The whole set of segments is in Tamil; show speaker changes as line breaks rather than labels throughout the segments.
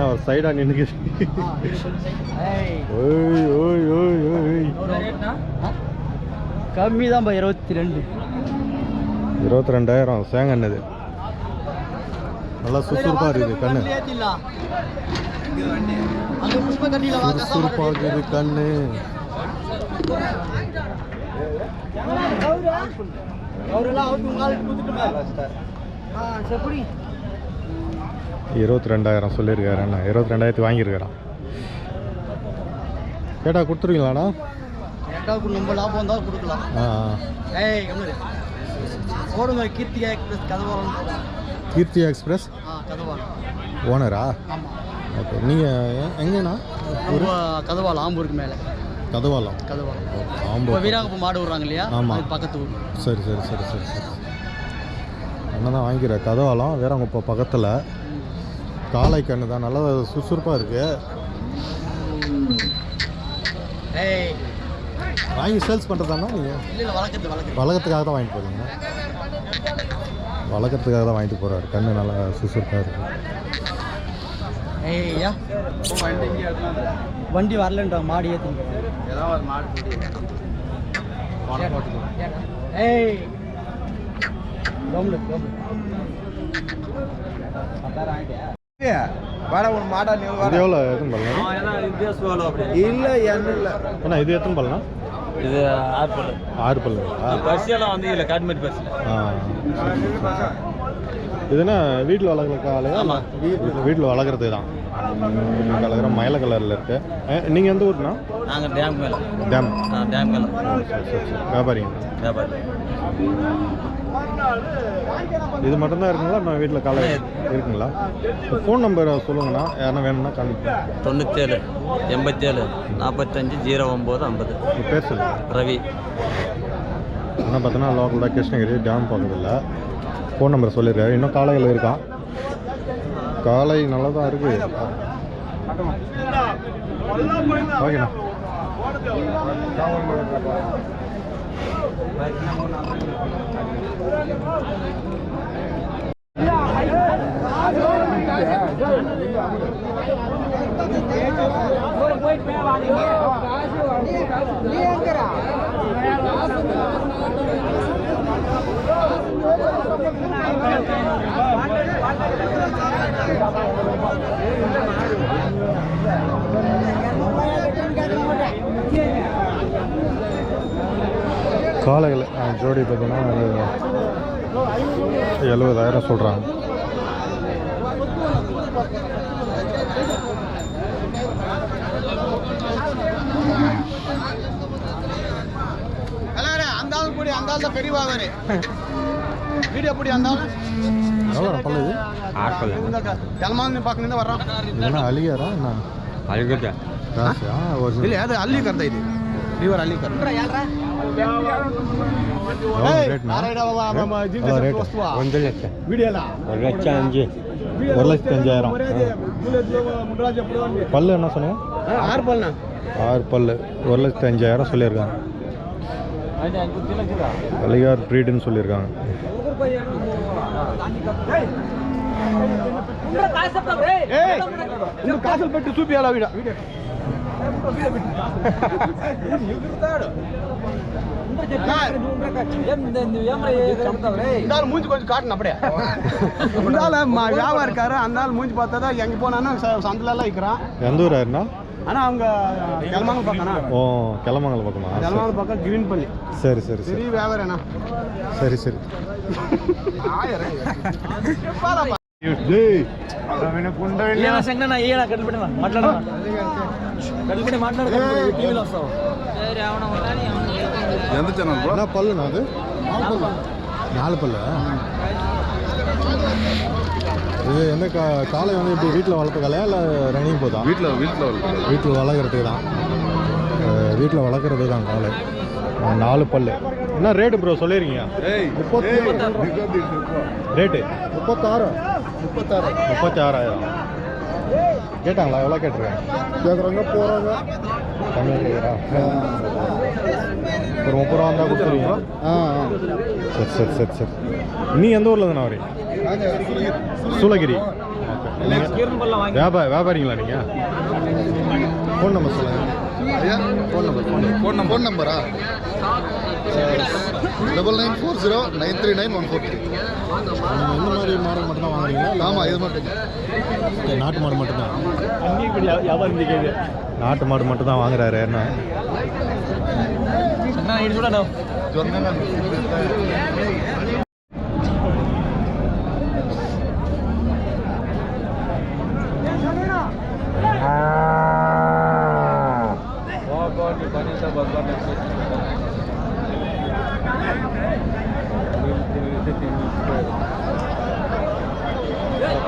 நான் ஒரு சைடாக நின்றுக்கு ஓய் ஓய் ஓய் ஓய்.
கம்மி தான் இருபத்தி ரெண்டு
இருபத்தி ரெண்டாயிரம் சேங்கன்னது நல்லா சுறுசுறுப்பாக இருக்குது கண்ணு. சுறுசுறுப்பாக இருக்குது கண்ணு.
அவரெல்லாம் அவருக்கு உங்களுக்கு கொடுத்துட்டு
இருபத்தி ரெண்டாயிரம் சொல்லியிருக்காரு அண்ணா இருபத்தி ரெண்டாயிரத்து வாங்கியிருக்காரான் கேட்டா கொடுத்துருவீங்களாண்ணா?
எட்டாவுக்கு நம்ம லாபம் தான் கொடுக்கலாம். போடுங்க கீர்த்திகா எக்ஸ்பிரஸ் கதவாரம்
கீர்த்தி எக்ஸ்பிரஸ்?
ஆ கதவாரம்
ஓனரா?
ஆமாம்
ஓகே. நீங்கள் எங்கேண்ணா?
நம்ம கதவாலம் ஆம்பூருக்கு மேலே.
கதவாலம்
கதவாலம்
ஆம்பூர்
இப்போ வீராங்கப்ப மாடு விடுறாங்க இல்லையா?
ஆமா.
அது பக்கத்து ஊர்.
சரி சரி சரி சரி சரி. அண்ணன் தான் வாங்கிக்கிறேன் கதவாலம் வேறங்குப்பம் பக்கத்தில். காளை கண்ணு தான் நல்லா சுறுசுறுப்பாக இருக்குது வாங்கி சேல்ஸ் பண்ணுறதாண்ணா நீங்கள் வளர்க்கறதுக்காக தான் வாங்கிட்டு போகிறீங்க வளர்க்கறதுக்காக தான் வாங்கிட்டு போகிறாரு கண்ணு நல்லா சுறுசுறுப்பாக
ஐயா. வண்டி வரலன்றாங்க மாடு ஏற்றுங்க
எவ்வளோ எத்தனை பல்லா
இல்ல என்ன இல்ல.
அண்ணா இது எத்தனை பல்லா?
இது ஆறு பல்லு.
ஆறு பல்லுங்களா?
பரிசெல்லாம் வந்து இல்லை காட்மேட் பரிசில்
ஆ. இதுனா வீட்டில் வளர்க்குற காலையா
ஆமாம்.
வீட்டில் வீட்டில் வளர்க்குறது தான். வளர்க்குற மயில கலரில் இருக்கு. நீங்கள் எந்த ஊர்னா
நாங்கள் டேம் மேலே.
டேம்.
டேம் மேலே.
வியாபாரிங்க
வியாபாரி.
இது மட்டும்தான் இருக்குங்களா? நான் வீட்டில் காலை இருக்குங்களா? ஃபோன் நம்பர் சொல்லுங்கண்ணா. யாருன்னா வேணும்னா கான்டெக்ட்
தொண்ணூற்றேழு எண்பத்தேழு நாற்பத்தஞ்சு ஜீரோ ஒம்பது ஐம்பது.
பேர் சொல்லுங்கள்
ரவி.
ஆனால் பார்த்தோன்னா லோக்கல் தான் கிருஷ்ணகிரி டேம் பக்கத்தில். ஃபோன் நம்பர் சொல்லியிருக்காரு. இன்னும் காலையில் இருக்கான் காலை நல்லா தான் இருக்குது ஓகேண்ணா காளைகள் காலையில் ஜோடி பார்த்தீங்கன்னா எழுபதாயிரம் சொல்கிறாங்க
அப்படி அந்தாலும் பெரியவா வேறு வீடியோ
அப்படி அந்தாலும்
ஜலமானி பக்கம்
வர்றோம் அழியாரா அழிகட்டா
ಇಲ್ಲ ಅದು ಅಲ್ಲಿ ಕರ್ತಾ ಇದ್ದೀವಿ ರಿವರ್ ಅಲ್ಲಿ
ಒಂದು ಲಕ್ಷ
ಒಂದು ಲಕ್ಷ
ಅಂಜು
ஒரு
லட்சத்தி அஞ்சாயிரம் பல்லு என்ன சொன்னீங்க?
ஆறு பல்லு
ஆர் பல்லு. ஒரு லட்சத்தி அஞ்சாயிரம் சொல்லியிருக்காங்க. வலிகார் ப்ரீடுன்னு சொல்லியிருக்காங்க.
காசல் பெட்டு சூப்பியாலா வீடா மூஞ்சி கொஞ்சம் காட்டணும் அப்படியே. வியாபாரம் இருக்காரு அந்த நாள் மூஞ்சி பார்த்தா எங்க போனாலும் சந்தில எல்லாம் இருக்கிறான்
எந்த ஊர்
ஆனால் அவங்க கிளமங்கல் பக்கம்
ஓ கிளமங்கல் பக்கமா?
கிளமங்கல் பக்கம் கிரீன் பள்ளி
சரி சரி. சரி
வியாபாரண்ணா
சரி சரி
ఎంత
ఛానల్ పల్లునా అది நாலு பல்லு? இது எந்த கா காலை வந்து இப்படி வீட்டில் வளர்த்த காலையா இல்லை ரன்னிங் போதா?
வீட்ல வீட்ல
வீட்டில் வளர்க்குறதுக்கு தான் வீட்டில் வளர்க்குறது தான் காலை நாலு பல்லு. என்ன ரேட்டு ப்ரோ சொல்லியிருக்கீங்க
ಏಯ್
முப்பத்தி ரேட்டு முப்பத்தாறு. முப்பத்தாறு. முப்பத்தி ஆறாயிரம் கேட்டாங்களா? எவ்வளோ கேட்டிருக்காங்க? கேட்குறாங்க போகிறாங்க கம்மி கேட்குறா ஒரு முப்பது ரூபா இருந்தால் கொடுத்துருவீங்க ஆ. சரி சரி சரி சரி. நீ எந்த ஊரில் தானே வரீங்க சூளகிரி. வியாபார வியாபாரிங்களா நீங்கள் ஃபோன் நம்பர் சொல்லுங்கள்
phone number phone number phone நம்பரா double nine four zero nine three nine one four three
நீங்கள் இந்த மாதிரி மாடல் மட்டும்தான் வாங்குறீங்களா?
ஆமாம் இது மட்டும்
ஓகே, நாட்டு மாடு மட்டும்தான். நாட்டு மாடு மட்டும் தான் வாங்குறாரு என்ன?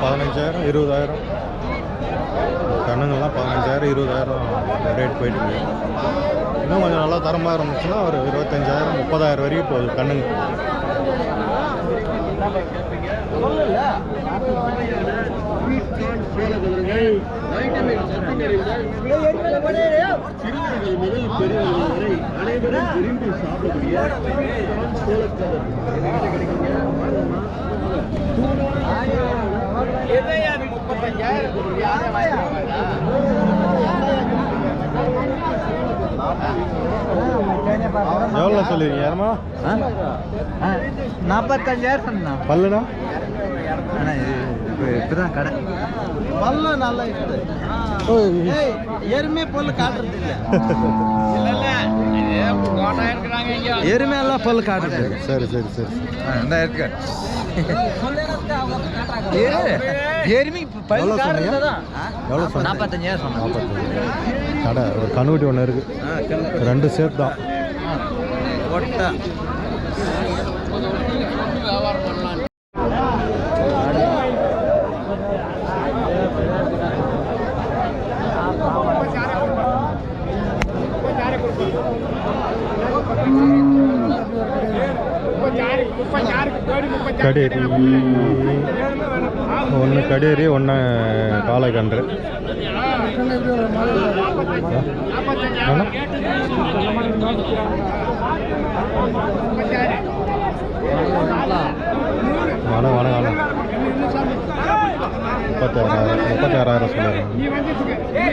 பதினஞ்சாயிரம் இருபதாயிரம். கண்ணுங்கள்லாம் பதினஞ்சாயிரம் இருபதாயிரம் ரேட் போயிட்டு இன்னும் கொஞ்சம் நல்லா தரமாக இருந்துச்சுன்னா ஒரு இருபத்தஞ்சாயிரம் முப்பதாயிரம் வரைக்கும் போகுது கண்ணுங்க. எவ்வளோ சொல்லுவீங்க? யாருமா
நாற்பத்தஞ்சாயிரம் சொன்னா
பல்லுனா
இப்போதான் கடை. பல்ல நல்லா இருக்குது ஏய் எருமை பொருள் காட்டுறது இல்ல. எருமை எல்லாம் பொருள் காட்டுறது
சரி சரி சரி.
இந்த இருக்கு. எருமை நாற்பத்தஞ்சாயிரம் சொன்னேன்.
கடை ஒரு கண்ணுக்குட்டி ஒன்று இருக்குது ரெண்டு சேர்த்து தான். கடேரி ஒன்று கடேரி ஒன்று காளைக்கன்று. என்ன? வேணாம் வேணாம் வேணாம் முப்பத்தி ஆறாயிரம் முப்பத்தி ஆறாயிரம் சொல்லிடுறேன்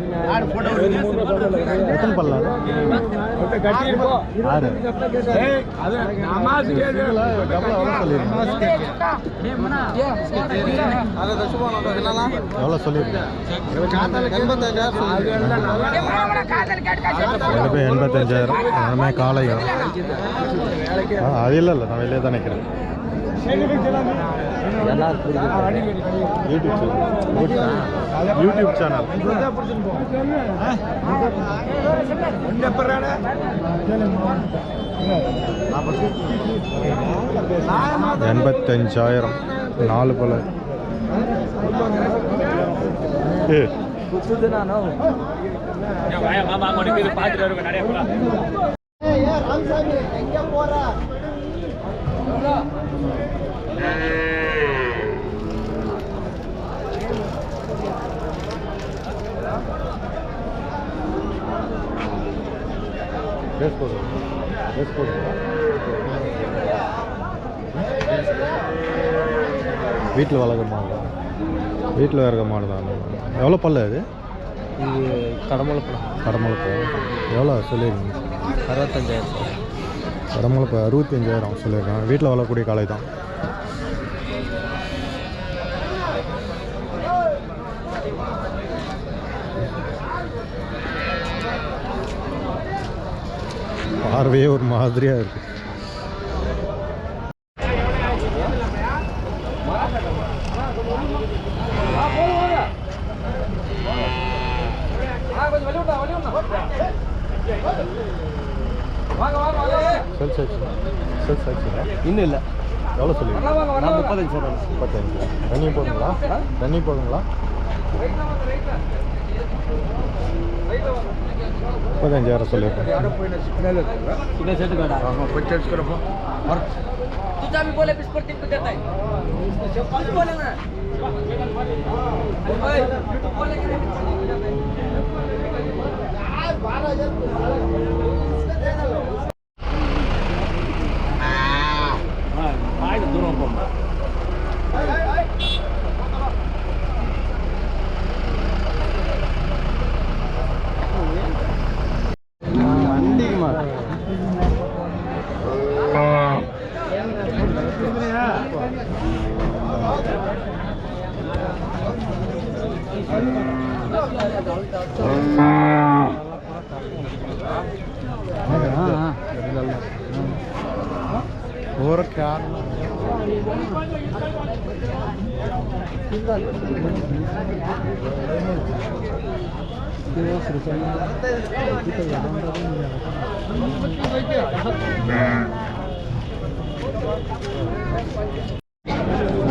எத்தனை பல்லா ஆறு எவ்வளோ பேர் எண்பத்தஞ்சாயிரம் எல்லாமே காளைகள் ஆ அது இல்லை இல்லை நான் வெளியே தான் நிற்கிறேன் யூடியூப் சேனல். யூடியூப் சேனல் எண்பத்தஞ்சாயிரம். நாலு பல. ஏ. ட்ரெஸ் போடுங்க போற போடுங்க வீட்டில் வளர்க்குற மாடு தான் வீட்டில் வளர்க்குற மாடு தான் எவ்வளோ பல்லு அது
இது கடமுளப்படம்
கடமளப்பு எவ்வளோ சொல்லியிருக்கீங்க
அறுபத்தஞ்சாயிரம்
அறுபத்தி அஞ்சாயிரம் சொல்லியிருக்காங்க. வீட்டில் வளரக்கூடிய காலை தான். பார்வையே ஒரு மாதிரியாக இருக்குது
இன்னும் இல்லை
எவ்வளோ சொல்லுவீங்க
நான் முப்பத்தஞ்சு சொல்கிறேன்
முப்பத்தஞ்சு தண்ணி போதுங்களா தண்ணி போதுங்களா முப்பத்தஞ்சாயிரம் சொல்லியிருக்கேன்
तू चाबी बोले बीस पर तीन पे देता है कुछ बोले ना ओए, बोले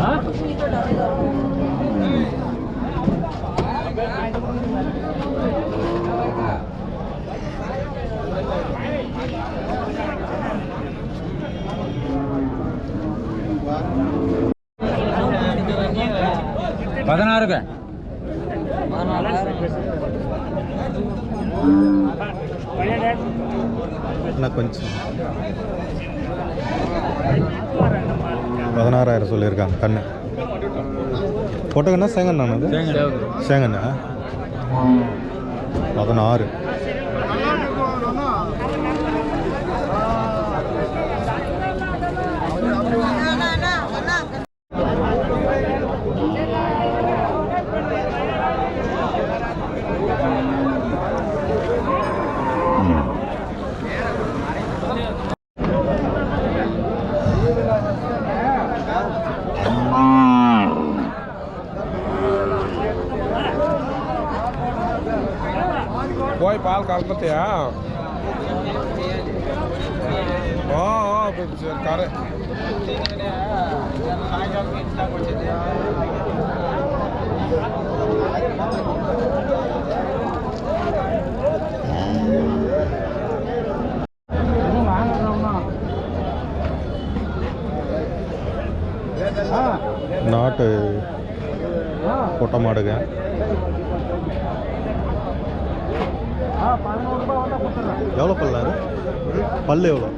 Hah?
பதினாறுக்கு.
கொஞ்சம். பதினாறாயிரம் சொல்லியிருக்காங்க கண்ணு. பொட்டகண்ணா சேங்கண்ணா சேங்கண்ணா பதினாறு.
கால் கலப்பத்தையா ஓ ஓ கரு.
நாட்டு கொட்டை மாடுங்க. எவ்வளோ பல்லு அது? பல்லு எவ்வளோ?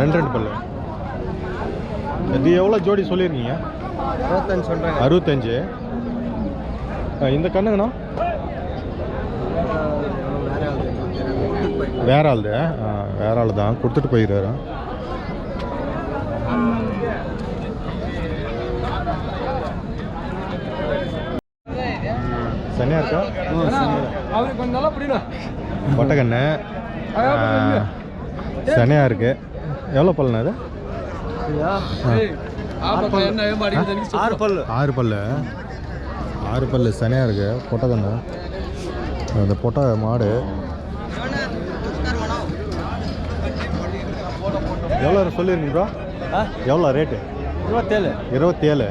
ரெண்டு ரெண்டு பல்லு. இது எவ்வளோ ஜோடி சொல்லியிருக்கீங்க?
அறுபத்தஞ்சு சொல்கிறேன்
அறுபத்தஞ்சு. இந்த கண்ணுங்கண்ணா வேற ஆளுது? ஆ, வேற ஆள் தான். கொடுத்துட்டு போயிடுறாரு. சனியா இருக்கா?
அவருக்கு கொஞ்சம் நல்லா புரியல.
கொட்டக்கண்ணு சனியா இருக்கு. எவ்வளோ பல்லுண்ணா அது?
ஆறு பல்லு.
ஆறு பல்லு. ஆறு பல்லு. சனியாக இருக்கு. பொட்டக்கண்ணு அந்த பொட்டை மாடு. எவ்வளோ சொல்லிருங்க ப்ரோ எவ்வளோ ரேட்டு
இருபத்தேழு.
இருபத்தேழு.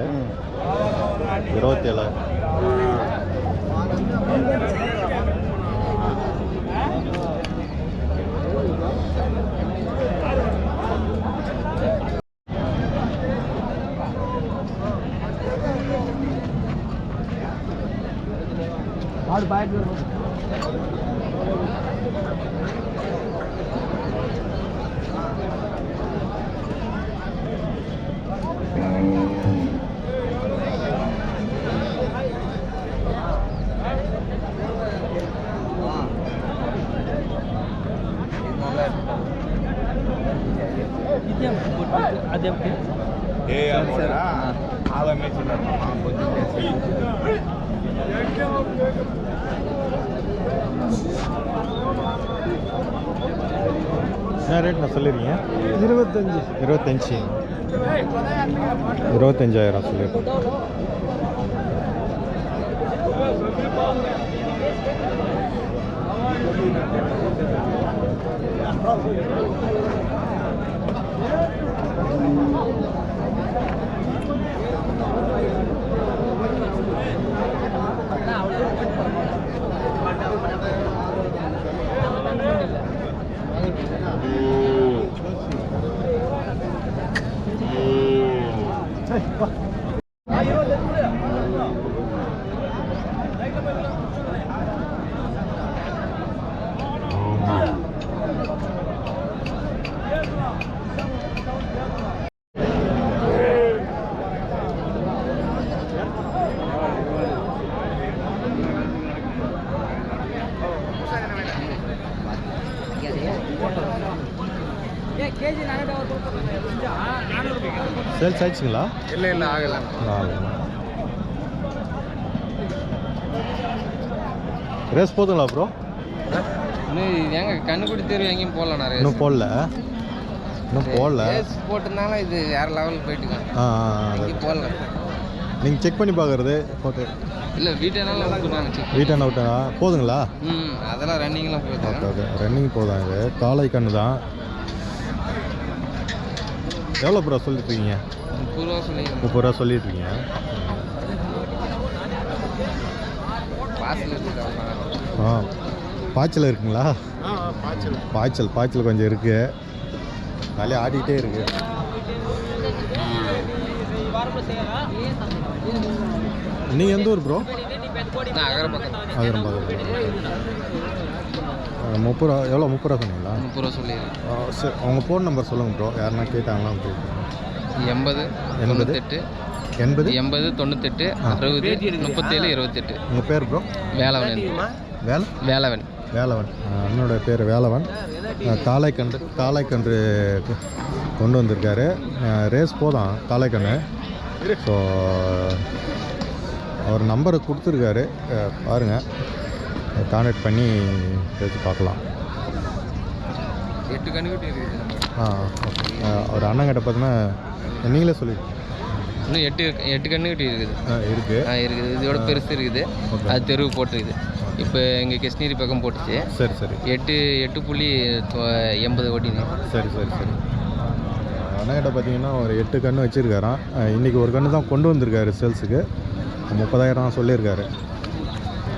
இருபத்தேழு.
ஆடு பாய்ட்டு
என்ன ரேட் நான் சொல்லிருக்கீங்க
இருபத்தஞ்சு.
இருபத்தஞ்சி. இருபத்தஞ்சாயிரம் சொல்லியிருக்கேன் சேல்ஸ் ஆயிடுச்சுங்களா
இல்லை இல்லை ஆகலை.
ரேஸ் போதுங்களா ப்ரோ
ஏங்க கண்ணுக்குடி தெரு எங்கேயும் போடல நான்
இன்னும் போடல. இன்னும் போடல.
ரேஸ் போட்டதுனால இது வேற லெவல் போயிட்டு
ஆ
போடல.
நீங்கள் செக் பண்ணி பார்க்குறது போட்டு
இல்லை செக்
வீட்டான விட்டா போதுங்களா?
ம் அதெல்லாம் ரன்னிங்லாம்
ஓகே ஓகே ரன்னிங் போதும் இது. காளை கண்ணு தான் எவ்வளோ ப்ரோ சொல்லிட்டு இருக்கீங்க?
முப்பது ரூபா சொல்லி
முப்பது ரூபா சொல்லிட்டு இருக்கீங்க
இருக்குது
ஆ. பாய்ச்சல் இருக்குங்களா? பாய்ச்சல். பாய்ச்சல் கொஞ்சம் இருக்கு. நல்லா ஆடிக்கிட்டே இருக்கு. நீங்கள் எந்த ஊர் ப்ரோ
நான் அகர பக்கம்
ஆயிரம் பக்கத்தில் முப்பது ரூபா எவ்வளோ? முப்பது ரூபா சொன்னீங்களா?
முப்பது ரூபா சொல்லிடுறேன்.
ஆ, சரி அவங்க ஃபோன் நம்பர் சொல்லுங்கள் ப்ரோ யாருன்னா கேட்டாங்களா
எண்பது
எண்பது.
தொண்ணூத்தெட்டு
எண்பது
எண்பது தொண்ணூத்தெட்டு அறுபது முப்பத்தேழு இருபத்தெட்டு.
உங்கள் பேர் ப்ரோ
வேலவன்.
வேலை?
வேலவன்.
வேலவன். அண்ணனோட பேர் வேலவன். காளைக்கன்று கொ- கொண்டு வந்திருக்காரு. ரேஸ் போதான் காளைக்கன்று ஸோ அவர் நம்பரை கொடுத்துருக்காரு. ஆ, பாருங்க. கான்டாக்ட் பண்ணி பேசி பார்க்கலாம்.
எட்டு கண்ணுக்குட்டி இருக்குது
ஆ ஓகே அவர் அண்ணங்கிட்ட பார்த்தீங்கன்னா நீங்களே சொல்லி
இன்னும் எட்டு எட்டு கண்ணுக்குட்டி இருக்குது.
ஆ இருக்குது
ஆ இருக்குது. இதோட பெருசு இருக்குது. அது தெருவு போட்டுருக்குது. இப்போ இங்கே கிருஷ்ணகிரி பக்கம் போட்டுச்சு.
சரி சரி.
எட்டு எட்டு புள்ளி எண்பது ஓட்டிங்க
சரி சரி சரி. அண்ணகிட்ட பார்த்தீங்கன்னா ஒரு எட்டு கன்று வச்சுருக்காராம். இன்றைக்கி ஒரு கன்று தான் கொண்டு வந்திருக்காரு சேல்ஸுக்கு. முப்பதாயிரம் சொல்லியிருக்காரு.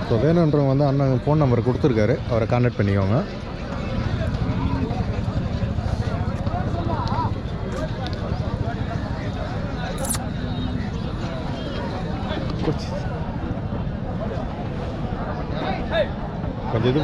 ஸோ வேணுன்றவங்க வந்து அண்ணன் ஃபோன் நம்பர் கொடுத்துருக்காரு. அவரை கான்டாக்ட் பண்ணிக்கோங்க. கொஞ்சம் இது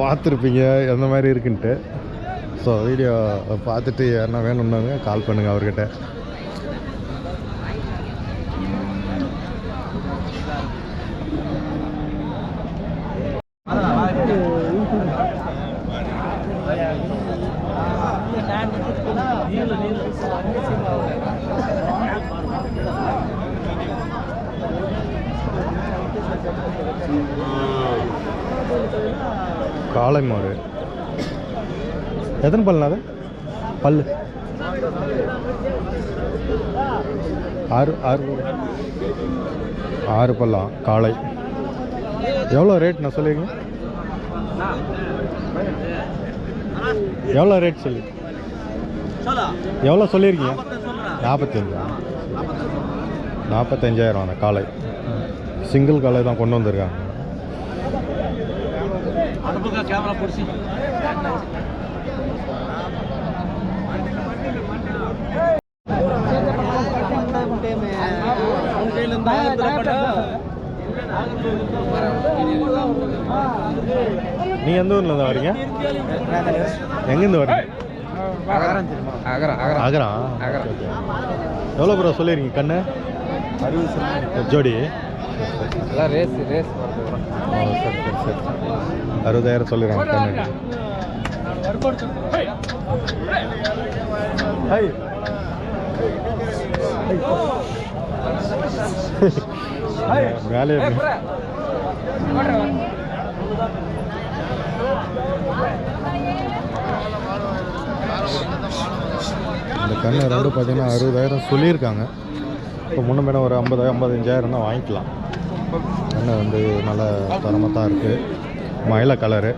பார்த்துருப்பீங்க எந்த மாதிரி இருக்குன்ட்டு. ஸோ வீடியோ பார்த்துட்டு யாருன்னா வேணும்னாங்க கால் பண்ணுங்கள் அவர்கிட்ட. காளை மாடு. எத்தனை பல்லுண்ணா அது? பல்லு. ஆறு ஆறு ஆறு பல்லாம் காளை. எவ்வளோ ரேட் நான் சொல்லியிருக்கேன் எவ்வளோ ரேட் சொல்லி. எவ்வளோ சொல்லியிருக்கீங்க? நாற்பத்தஞ்சா நாற்பத்தஞ்சாயிரம் அந்த காளை. சிங்கிள் காளை தான் கொண்டு வந்திருக்காங்க. நீ எந்த ஊர்ல இருந்து வரீங்க? எங்கேருந்து வரீங்க?
அகரம் அகரம்
ஆகரா
ஆகரா.
எவ்வளோ ப்ரோ சொல்லியிருக்கீங்க கண்ணு? ஜோடி.
அதான் ரேஸ் ரேஸ்
ஓ சரி சரி சரி. அறுபதாயிரம் சொல்லிடுறாங்க கண்ணு ஹை வேலையை இந்த கன்று ரெண்டு பார்த்தீங்கன்னா அறுபதாயிரம் சொல்லியிருக்காங்க. இப்போ முன்ன மேடம் ஒரு ஐம்பதாயிரம் ஐம்பத்தஞ்சாயிரம் தான் வாங்கிக்கலாம். கன்று வந்து நல்ல தரமாக தான் இருக்குது மயில கலரு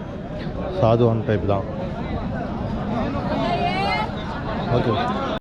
சாதுவான் டைப் தான். ஓகே